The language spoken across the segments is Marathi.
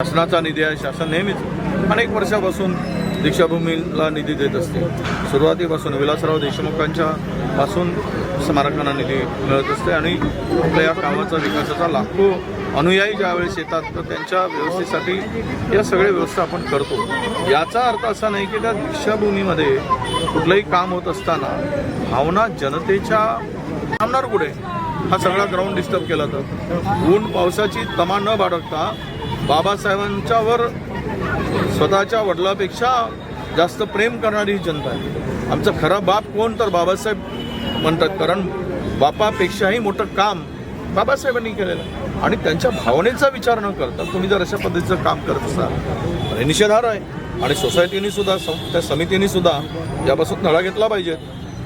शासनाचा निधी आहे शासन नेहमीच अनेक वर्षापासून दीक्षाभूमीला निधी देत असते. सुरुवातीपासून विलासराव देशमुखांच्या पासून स्मारकांना निधी मिळत असते आणि आपल्या या कामाचा विकासाचा लाखो अनुयायी ज्यावेळेस येतात तर त्यांच्या व्यवस्थेसाठी या सगळ्या व्यवस्था आपण करतो. याचा अर्थ असा नाही की त्या दीक्षाभूमीमध्ये कुठलंही काम होत असताना भावना जनतेच्या थांबणार कुठे हा सगळा ग्राउंड डिस्टर्ब केला तर. ऊन पावसाची तमा न बाळगता बाबासाहेबांच्यावर स्वतःच्या वडिलापेक्षा जास्त प्रेम करणारी ही जनता आहे. आमचा खरा बाप कोण तर बाबासाहेब म्हणतात कारण बापापेक्षाही मोठं काम बाबासाहेबांनी केलेलं आणि त्यांच्या भावनेचा विचार न करता तुम्ही जर अशा पद्धतीचं काम करत असाल तर हे निषेधार्ह आहे. आणि सोसायटीने सुद्धा त्या समितीने सुद्धा यापासून धडा घेतला पाहिजे.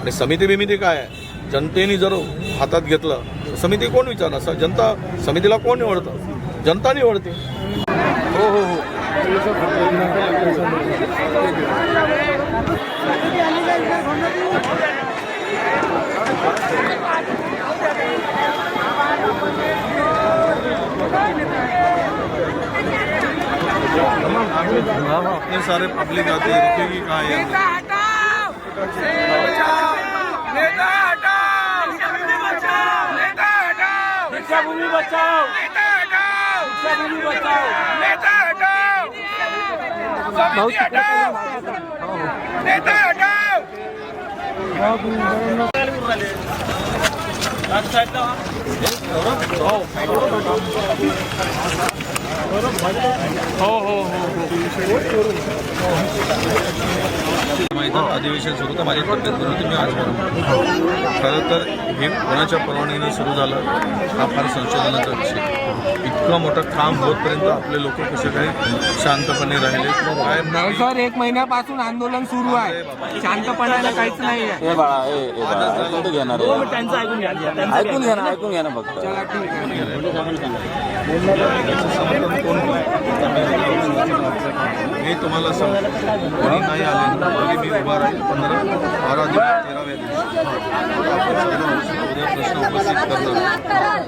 आणि समिती बिमिती काय आहे? जनतेने जर हातात घेतलं तर समिती कोण विचारणार? स- जनता समितीला कोण निवडतं? जनता निवडते. हो हो हो अपने सारे पब्लिक आते हैं रुकेगी कहाँ है नेता हटाओ! नेता हटाओ! नेता हटाओ! दीक्षाभूमी बचाओ! नेता हटाओ दीक्षाभूमी बचाओ नेता हटाओ समिति हटाओ नेता हटाओ हो हो हो मैदान अधिवेशन सुरू तर माझ्या तब्येत बरं होती मी आज खरं तर हे कोणाच्या परवानगीनं सुरू झालं हा फार संशोधनाचा विषय इतकं मोठं काम होतपर्यंत आपले लोक कसे काही शांतपणे राहिले काय नाही सर एक महिन्यापासून आंदोलन सुरू आहे शांतपणाला काहीच नाही आहे हे बाळा हे हे बाळा कुठे घेणार आहे? त्यांचं ऐकून घ्या ना ऐकून घ्या ना फक्त चला ठीक आहे समर्थन कोण मी तुम्हाला सांगतो कोणी नाही आले तरी मी उभा राहील पंधरा बारा दिवस तेराव्या दिवशी. उद्या प्रश्न उपस्थित करणार.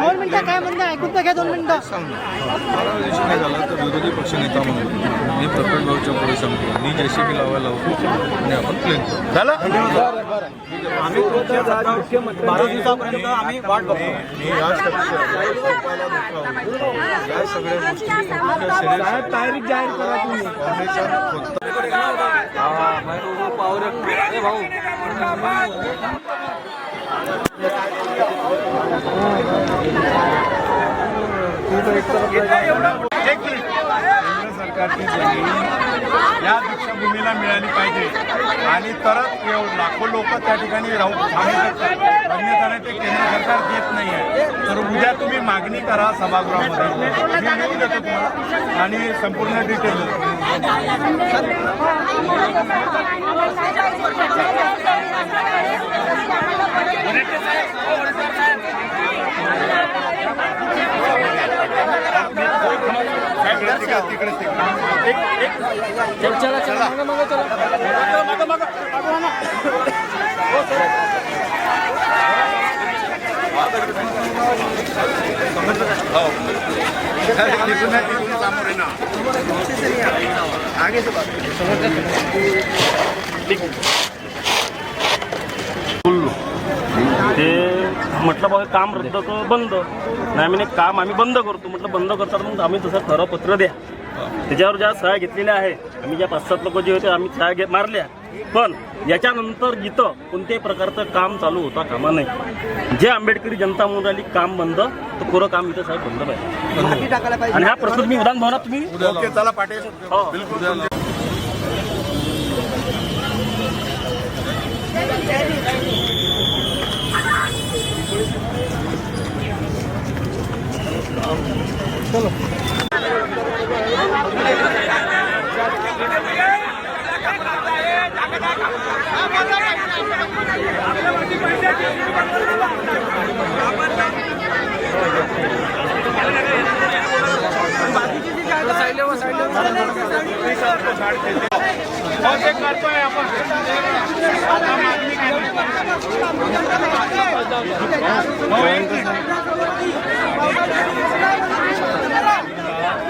दोन मिनिटं काय म्हणते ऐकून तर घ्या दोन मिनिटं. दिवशी काय झालं तर विरोधी पक्षनेता म्हणून मी प्रकट भाऊच्या पुढे सांगतो. मी जेसीबी लावायला लावतो आणि आपण प्लेन करू. बारा दिवसापर्यंत आम्ही वाट मी मी या सगळ्या. या गोष्टी तारीख जाहीर करा तुम्ही. केंद्र सरकारची जमीन या दीक्षाभूमीला मिळाली पाहिजे. आणि तरच लाखो लोक त्या ठिकाणी राहू थांबू शकतात. अन्यथा ते केंद्र सरकार देत नाही आहे. तर उद्या तुम्ही मागणी करा सभागृहामध्ये. मी लिहून देतो तुम्हाला. आणि संपूर्ण डिटेल तिकडे तिकडे तिकडे? एक चला चला. मागं, मागं चला. तिकडून नाही, तिकडून समोर आहे ना बोललो ते म्हटलं बाबा काम रद्द कर बंद. नाही नाही, काम आम्ही बंद करतो. म्हटलं बंद करतात मग आम्ही तसं खरं पत्र द्या. त्याच्यावर ज्या सह्या घेतलेल्या आहे आम्ही ज्या पाच सात लोक जे होते आम्ही सह्या घे मारल्या. पण याच्यानंतर जिथं कोणत्याही प्रकारचं काम चालू होता कामा नाही जे आंबेडकरी जनता म्हणून राहिली काम बंद तर पुरं काम इथं साहेब बंद पाहिजे. आणि हा प्रश्न मी उदाहरण भवनात तुम्ही? करतोय आपण.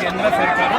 केंद्र सरकार